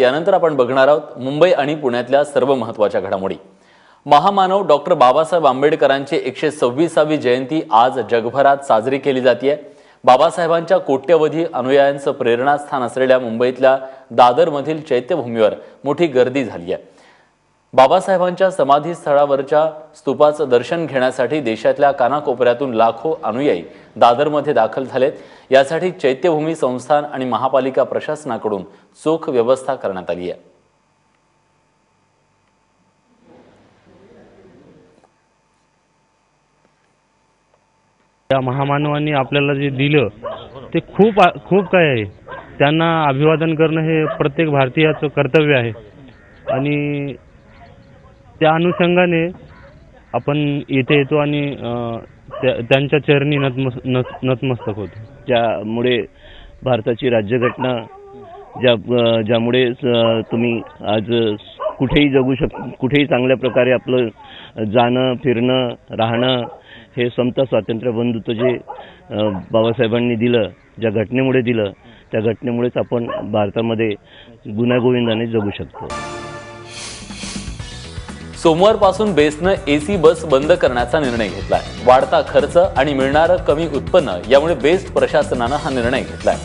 यानंतर आपण बघणार आहोत मुंबई आणि पुण्यातल्या सर्व महत्त्वाच्या घडामोडी. महामानव डॉक्टर बाबासाहेब आंबेडकरांची एकशे सव्वीसावी जयंती आज जगभरात साजरी केली जाते बाबासाहेबांच्या कोट्यवधी अनुयायांचं प्रेरणास्थान असलेल्या मुंबईतल्या दादरमधील चैत्यभूमीवर मोठी गर्दी झाली आहे बाबासाहेबांच्या समाधीस्थळावरच्या स्तूपाचं दर्शन घेण्यासाठी देशातल्या कानाकोपऱ्यातून लाखो अनुयायी दादरमध्ये दाखल झालेत. यासाठी चैत्यभूमी संस्थान आणि महापालिका प्रशासनाकडून चोख व्यवस्था करण्यात आली आहे. त्या महामानवांनी आपल्याला जे दिलं ते खूप खूप काय आहे. त्यांना अभिवादन करणं हे प्रत्येक भारतीयाचं कर्तव्य आहे. आणि त्या अनुषंगाने आपण इथे येतो आणि त्या- त्यांच्या चरणी नतमस नत- नतमस्तक होतो. ज्यामुळे भारताची राज्यघटना ज्या अ, ज्यामुळे स- तुम्ही आज कुठेही जगू शक कुठेही चांगल्या प्रकारे आपलं जाणं फिरणं राहणं हे समता स्वातंत्र्य बंधुत्व जे अ, बाबासाहेबांनी दिलं ज्या घटनेमुळे दिलं त्या घटनेमुळेच आपण भारतामध्ये गुण्यागोविंदाने जगू शकतो. सोमवारपासून बेस्टनं एसी बस बंद करण्याचा निर्णय घेतलाय. वाढता खर्च आणि मिळणारं कमी उत्पन्न यामुळे बेस्ट प्रशासनानं हा निर्णय घेतलाय.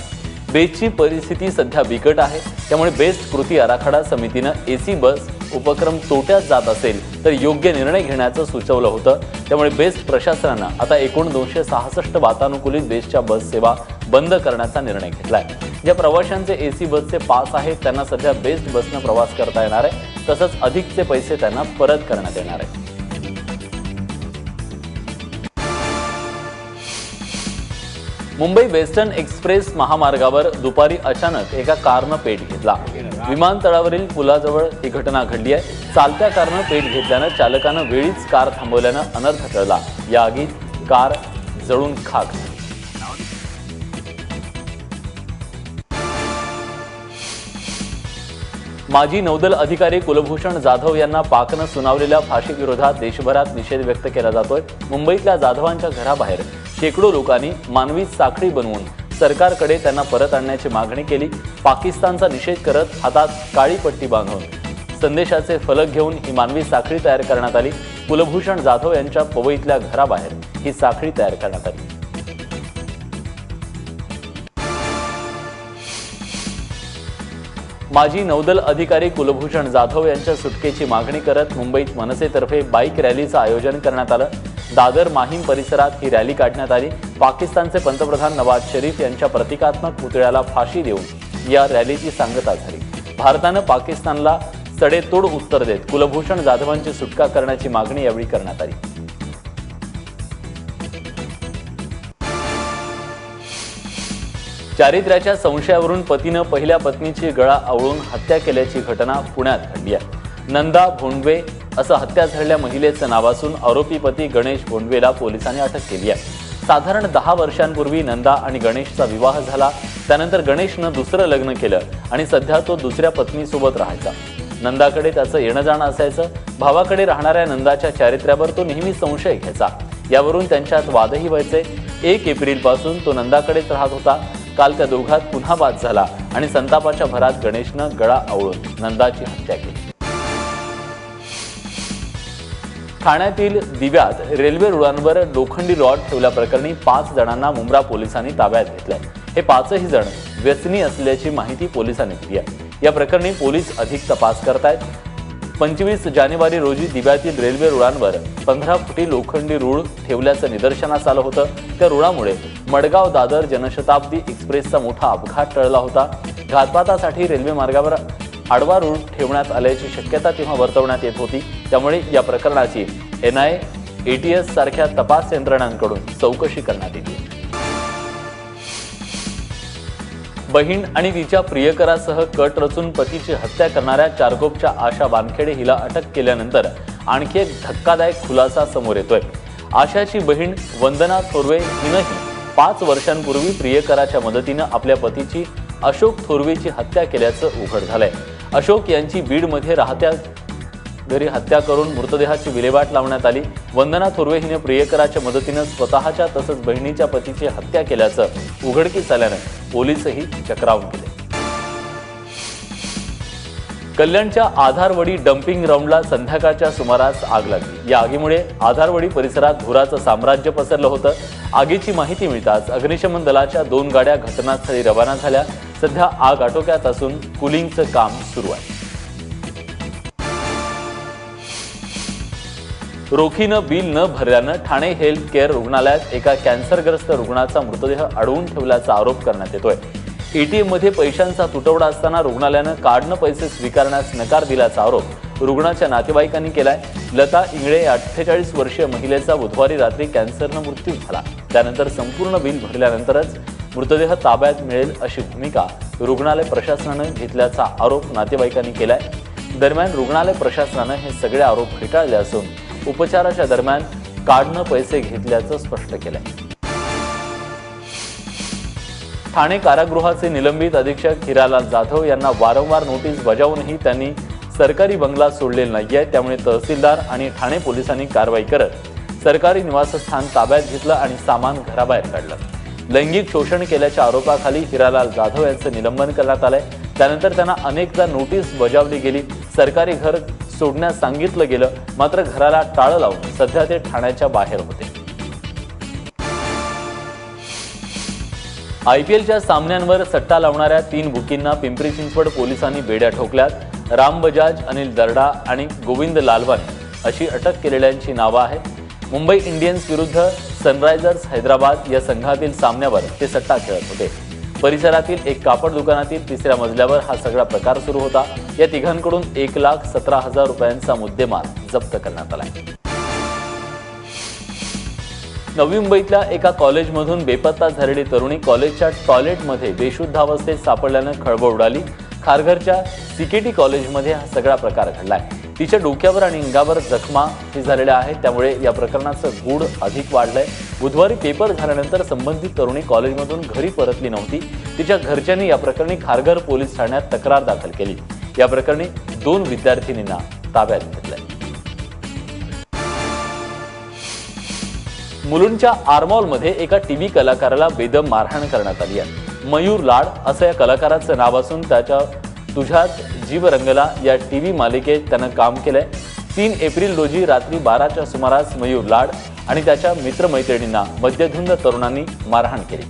बेस्टची परिस्थिती सध्या बिकट आहे. त्यामुळे बेस्ट कृती आराखडा समितीनं एसी बस उपक्रम तोट्यात जात असेल तर योग्य निर्णय घेण्याचं सुचवलं होतं. त्यामुळे बेस्ट प्रशासनानं आता एकूण दोनशे सहासष्ट वातानुकूलित बेस्टच्या बस सेवा बंद करण्याचा निर्णय घेतलाय. ज्या प्रवाशांचे एसी बसचे पास आहेत त्यांना सध्या बेस्ट बसनं प्रवास करता येणार आहे. तसंच अधिकचे पैसे त्यांना परत करण्यात येणार आहे मुंबई वेस्टर्न एक्सप्रेस महामार्गावर दुपारी अचानक एका कारनं पेट घेतला. विमानतळावरील पुलाजवळ ही घटना घडली आहे. चालत्या कारनं पेट घेतल्यानं चालकानं वेळीच कार थांबवल्यानं अनर्थ टळला. या आगीत कार जळून खाक झाली. माजी नौदल अधिकारी कुलभूषण जाधव यांना पाकनं सुनावलेल्या फाशीविरोधात देशभरात निषेध व्यक्त केला जातोय. मुंबईतल्या जाधवांच्या घराबाहेर शेकडो लोकांनी मानवी साखळी बनवून सरकारकडे त्यांना परत आणण्याची मागणी केली. पाकिस्तानचा निषेध करत हातात काळी पट्टी बांधून संदेशाचे फलक घेऊन ही मानवी साखळी तयार करण्यात आली. कुलभूषण जाधव यांच्या पवईतल्या घराबाहेर ही साखळी तयार करण्यात आली. माजी नौदल अधिकारी कुलभूषण जाधव यांच्या सुटकेची मागणी करत मुंबईत मनसेतर्फे बाईक रॅलीचं आयोजन करण्यात आलं. दादर माहीम परिसरात ही रॅली काढण्यात आली. पाकिस्तानचे पंतप्रधान नवाज शरीफ यांच्या प्रतिकात्मक पुतळ्याला फाशी देऊन या रॅलीची सांगता झाली. भारतानं पाकिस्तानला सडेतोड उत्तर देत कुलभूषण जाधवांची सुटका करण्याची मागणी यावेळी करण्यात आली. चारित्र्याच्या संशयावरून पतीनं पहिल्या पत्नीची गळा आवळून हत्या केल्याची घटना पुण्यात घडली आहे. नंदा भोंडवे असं हत्या झालेल्या महिलेचं नाव असून आरोपी पती गणेश भोंडवेला पोलिसांनी अटक केली आहे. साधारण दहा वर्षांपूर्वी नंदा आणि गणेशचा विवाह झाला. त्यानंतर गणेशनं दुसरं लग्न केलं आणि सध्या तो दुसऱ्या पत्नीसोबत राहायचा. नंदाकडे त्याचं येणं जाणं असायचं. भावाकडे राहणाऱ्या नंदाच्या चारित्र्यावर तो नेहमी संशय घ्यायचा. यावरून त्यांच्यात वादही व्हायचे. एक एप्रिलपासून तो नंदाकडेच राहत होता. काल त्या दोघात पुन्हा वाद झाला आणि संतापाच्या भरात गणेशनं गळा आवळून नंदाची हत्या केली. ठाण्यातील दिव्यात रेल्वे रुळांवर लोखंडी रॉड ठेवल्याप्रकरणी पाच जणांना मुंब्रा पोलिसांनी ताब्यात घेतलंय. हे पाचही जण व्यसनी असल्याची माहिती पोलिसांनी दिली आहे. या प्रकरणी पोलीस अधिक तपास करतायत. पंचवीस जानेवारी रोजी दिव्यातील रेल्वे रुळांवर पंधरा फुटी लोखंडी रूळ ठेवल्याचं निदर्शनास आलं होतं. त्या रुळामुळे मडगाव दादर जनशताब्दी एक्सप्रेसचा मोठा अपघात टळला होता. घातपातासाठी रेल्वे मार्गावर आडवा रूळ ठेवण्यात आल्याची शक्यता तेव्हा वर्तवण्यात येत होती. त्यामुळे या प्रकरणाची एनआय एटीएस सारख्या तपास यंत्रणांकडून चौकशी करण्यात येते. बहीण आणि तिच्या प्रियकरासह कट रचून पतीची हत्या करणाऱ्या चारकोपच्या आशा वानखेडे हिला अटक केल्यानंतर आणखी एक धक्कादायक खुलासा समोर येतोय. आशाची बहीण वंदना थोरवे हिनंही पाच वर्षांपूर्वी प्रियकराच्या मदतीनं आपल्या पतीची अशोक थोरवेची हत्या केल्याचं उघड झालंय. अशोक यांची बीडमध्ये राहत्या घरी हत्या करून मृतदेहाची विल्हेवाट लावण्यात आली. वंदना थोरवे हिने प्रियकराच्या मदतीनं स्वतःच्या तसंच बहिणीच्या पतीची हत्या केल्याचं उघडकीस आल्यानं पोलीसही चक्रावून गेले. कल्याणच्या आधारवडी डम्पिंग ग्राउंडला संध्याकाळच्या सुमारास आग लागली. या आगीमुळे आधारवडी परिसरात धुराचं साम्राज्य पसरलं होतं. आगीची माहिती मिळताच अग्निशमन दलाच्या दोन गाड्या घटनास्थळी रवाना झाल्या. सध्या आग आटोक्यात असून कुलिंगचं काम सुरू आहे. रोखीनं बिल न भरल्यानं ठाणे हेल्थ केअर रुग्णालयात एका कॅन्सरग्रस्त रुग्णाचा मृतदेह अडवून ठेवल्याचा आरोप करण्यात येतोय. एटीएममध्ये पैशांचा तुटवडा असताना रुग्णालयानं कार्डनं पैसे स्वीकारण्यास नकार दिल्याचा आरोप रुग्णाच्या नातेवाईकांनी केलाय. लता इंगळे या अठ्ठेचाळीस वर्षीय महिलेचा बुधवारी रात्री कॅन्सरनं मृत्यू झाला. त्यानंतर संपूर्ण बिल भरल्यानंतरच मृतदेह ताब्यात मिळेल अशी भूमिका रुग्णालय प्रशासनानं घेतल्याचा आरोप नातेवाईकांनी केलाय. दरम्यान रुग्णालय प्रशासनानं हे सगळे आरोप फेटाळले असून उपचाराच्या दरम्यान कार्डनं पैसे घेतल्याचं स्पष्ट केलंय. ठाणे कारागृहाचे निलंबित अधीक्षक हिरालाल जाधव यांना वारंवार नोटीस बजावूनही त्यांनी सरकारी बंगला सोडलेला नाहीये त्यामुळे तहसीलदार आणि ठाणे पोलिसांनी कारवाई करत सरकारी निवासस्थान ताब्यात घेतलं आणि सामान घराबाहेर काढलं. लैंगिक शोषण केल्याच्या आरोपाखाली हिरालाल जाधव यांचं निलंबन करण्यात आलंय. त्यानंतर त्यांना अनेकदा नोटीस बजावली गेली. सरकारी घर सोडण्यास सांगितलं गेलं मात्र घराला टाळं लावून सध्या ते ठाण्याच्या बाहेर होते. आयपीएलच्या सामन्यांवर सट्टा लावणाऱ्या तीन बुकींना पिंपरी चिंचवड पोलिसांनी बेड्या ठोकल्यात. राम बजाज अनिल दर्डा आणि गोविंद लालवानी अशी अटक केलेल्यांची नावं आहेत. मुंबई इंडियन्स विरुद्ध सनरायझर्स हैदराबाद या संघातील सामन्यावर ते सट्टा खेळत होते. परिसरातील एक कापड दुकानातील तिसऱ्या मजल्यावर हा सगळा प्रकार सुरू होता. या तिघांकडून एक लाख सतरा हजार रुपयांचा मुद्देमाल जप्त करण्यात आला नवी मुंबईतल्या एका कॉलेजमधून बेपत्ता झालेली तरुणी कॉलेजच्या टॉयलेटमध्ये बेशुद्ध अवस्थेत सापडल्यानं खळबळ उडाली. खारघरच्या सीकेटी कॉलेजमध्ये हा सगळा प्रकार घडलाय तिच्या डोक्यावर आणि अंगावर जखमा हे झालेल्या आहेत. त्यामुळे या प्रकरणाचं गूढ अधिक वाढलंय. बुधवारी पेपर झाल्यानंतर संबंधित तरुणी कॉलेजमधून घरी परतली नव्हती. तिच्या घरच्यांनी या प्रकरणी खारघर पोलीस ठाण्यात तक्रार दाखल केली. या प्रकरणी दोन विद्यार्थिनींना ताब्यात घेतलंय. मुलुंडच्या आरमॉलमध्ये एका टीव्ही कलाकाराला बेदम मारहाण करण्यात आली आहे. मयूर लाड असं या कलाकाराचं नाव असून त्याच्या तुझ्यात जीव रंगला या टीव्ही मालिकेत त्यानं काम केलंय. तीन एप्रिल रोजी रात्री बाराच्या सुमारास मयूर लाड आणि त्याच्या मित्रमैत्रिणींना मद्यधुंद तरुणांनी मारहाण केली.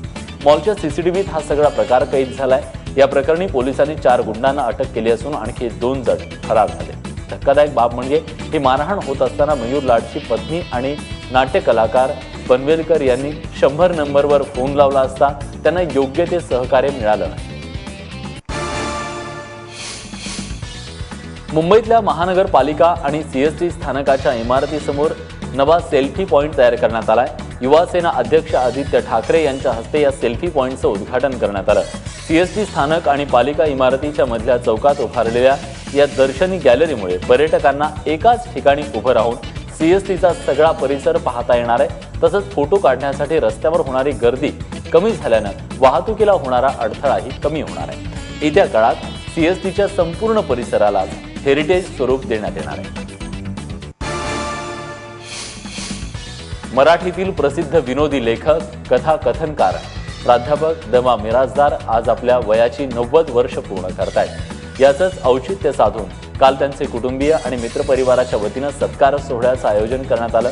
मॉलच्या सीसीटीव्हीत हा सगळा प्रकार कैद झालाय. या प्रकरणी पोलिसांनी चार गुंडांना अटक केली असून आणखी दोन जण फरार झाले. धक्कादायक बाब म्हणजे ही मारहाण होत असताना मयूर लाडची पत्नी आणि नाट्य कलाकार पनवेलकर यांनी शंभर नंबरवर फोन लावला असता त्यांना योग्य ते सहकार्य मिळालं नाही. मुंबईतल्या महानगरपालिका आणि सीएसटी स्थानकाच्या इमारतीसमोर नवा सेल्फी पॉईंट तयार करण्यात आलाय. युवासेना अध्यक्ष आदित्य ठाकरे यांच्या हस्ते या सेल्फी पॉईंटचं उद्घाटन करण्यात आलं. सीएसटी स्थानक आणि पालिका इमारतीच्या मधल्या चौकात उभारलेल्या या दर्शनी गॅलरीमुळे पर्यटकांना एकाच ठिकाणी उभं राहून सीएसटीचा सगळा परिसर पाहता येणार आहे. तसंच फोटो काढण्यासाठी रस्त्यावर होणारी गर्दी कमी झाल्यानं वाहतुकीला होणारा अडथळाही कमी होणार आहे. येत्या काळात सीएसटीच्या संपूर्ण परिसराला हेरिटेज स्वरूप देण्यात येणार आहे. मराठीतील प्रसिद्ध विनोदी लेखक कथा कथनकार प्राध्यापक दमा मिराजदार आज आपल्या वयाची नव्वद वर्ष पूर्ण करतायत. याचंच औचित्य साधून काल त्यांचे कुटुंबीय आणि मित्रपरिवाराच्या वतीनं सत्कार सोहळ्याचं आयोजन करण्यात आलं.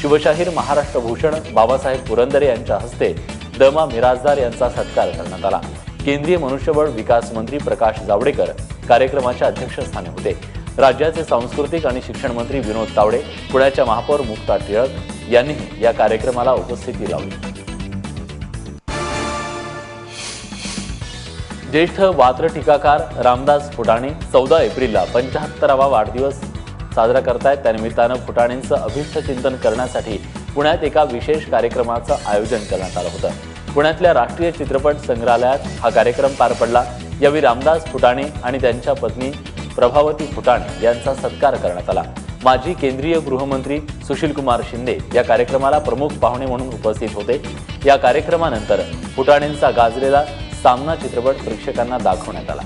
शिवशाहीर महाराष्ट्र भूषण बाबासाहेब पुरंदरे यांच्या हस्ते दमा मिराजदार यांचा सत्कार करण्यात आला. केंद्रीय मनुष्यबळ विकास मंत्री प्रकाश जावडेकर कार्यक्रमाच्या अध्यक्षस्थानी होते. राज्याचे सांस्कृतिक आणि शिक्षण मंत्री विनोद तावडे पुण्याच्या महापौर मुक्ता टिळक यांनीही या कार्यक्रमाला उपस्थिती लावली. ज्येष्ठ वात्र टीकाकार रामदास फुटाणे चौदा एप्रिलला पंचाहत्तरावा वाढदिवस साजरा करतायत. त्यानिमित्तानं फुटाणेंचं अभिष्ट चिंतन करण्यासाठी पुण्यात एका विशेष कार्यक्रमाचं आयोजन करण्यात आलं होतं. पुण्यातल्या राष्ट्रीय चित्रपट संग्रहालयात हा कार्यक्रम पार पडला. यावेळी रामदास फुटाणे आणि त्यांच्या पत्नी प्रभावती फुटाणे यांचा सत्कार करण्यात आला. माजी केंद्रीय गृहमंत्री सुशीलकुमार शिंदे या कार्यक्रमाला प्रमुख पाहुणे म्हणून उपस्थित होते. या कार्यक्रमानंतर फुटाणेंचा गाजलेला सामना चित्रपट प्रेक्षकांना दाखवण्यात आला.